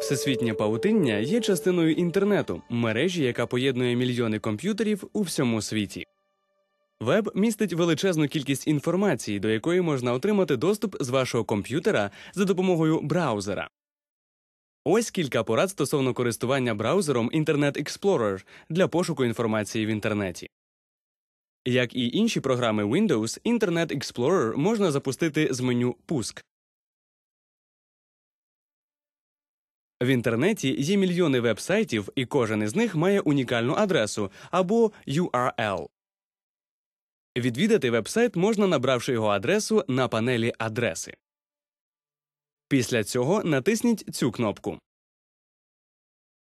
Всесвітнє павутиння є частиною інтернету, мережі, яка поєднує мільйони комп'ютерів у всьому світі. Веб містить величезну кількість інформації, до якої можна отримати доступ з вашого комп'ютера за допомогою браузера. Ось кілька порад стосовно користування браузером Internet Explorer для пошуку інформації в інтернеті. Як і інші програми Windows, Internet Explorer можна запустити з меню Пуск. В інтернеті є мільйони веб-сайтів, і кожен із них має унікальну адресу або URL. Відвідати веб-сайт можна, набравши його адресу на панелі Адреси. Після цього натисніть цю кнопку.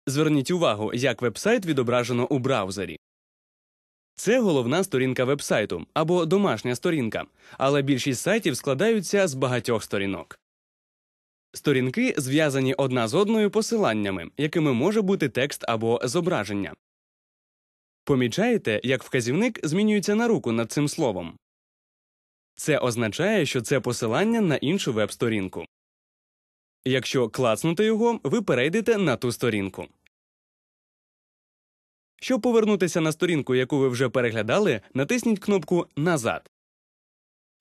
Зверніть увагу, як веб-сайт відображено у браузері. Це головна сторінка веб-сайту або домашня сторінка, але більшість сайтів складаються з багатьох сторінок. Сторінки зв'язані одна з одною посиланнями, якими може бути текст або зображення. Помічаєте, як вказівник змінюється на руку над цим словом. Це означає, що це посилання на іншу веб-сторінку. Якщо клацнути його, ви перейдете на ту сторінку. Щоб повернутися на сторінку, яку ви вже переглядали, натисніть кнопку Назад.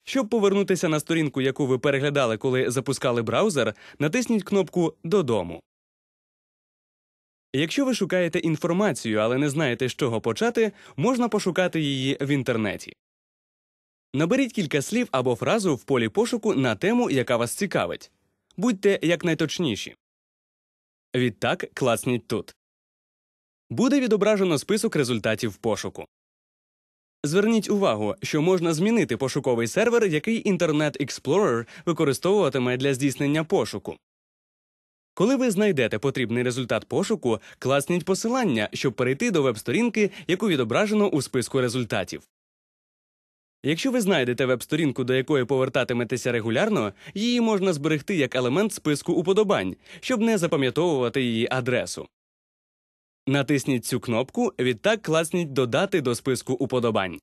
Щоб повернутися на сторінку, яку ви переглядали, коли запускали браузер, натисніть кнопку Додому. Якщо ви шукаєте інформацію, але не знаєте, з чого почати, можна пошукати її в інтернеті. Наберіть кілька слів або фразу в полі пошуку на тему, яка вас цікавить. Будьте якнайточніші. Відтак класніть тут. Буде відображено список результатів пошуку. Зверніть увагу, що можна змінити пошуковий сервер, який Internet Explorer використовуватиме для здійснення пошуку. Коли ви знайдете потрібний результат пошуку, класніть посилання, щоб перейти до веб-сторінки, яку відображено у списку результатів. Якщо ви знайдете веб-сторінку, до якої повертатиметеся регулярно, її можна зберегти як елемент списку уподобань, щоб не запам'ятовувати її адресу. Натисніть цю кнопку, відтак класніть Додати до списку уподобань.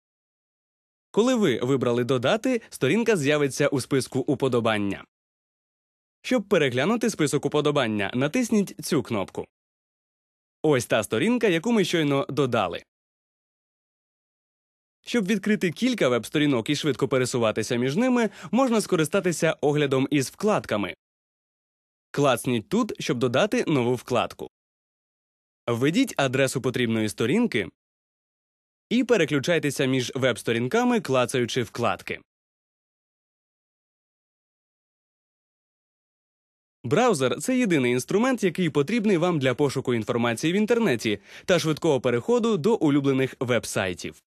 Коли ви вибрали Додати, сторінка з'явиться у списку уподобання. Щоб переглянути список уподобання, натисніть цю кнопку. Ось та сторінка, яку ми щойно додали. Щоб відкрити кілька веб-сторінок і швидко пересуватися між ними, можна скористатися оглядом із вкладками. Клацніть тут, щоб додати нову вкладку. Введіть адресу потрібної сторінки і переключайтеся між веб-сторінками, клацаючи вкладки. Браузер це єдиний інструмент, який потрібний вам для пошуку інформації в інтернеті та швидкого переходу до улюблених веб-сайтів.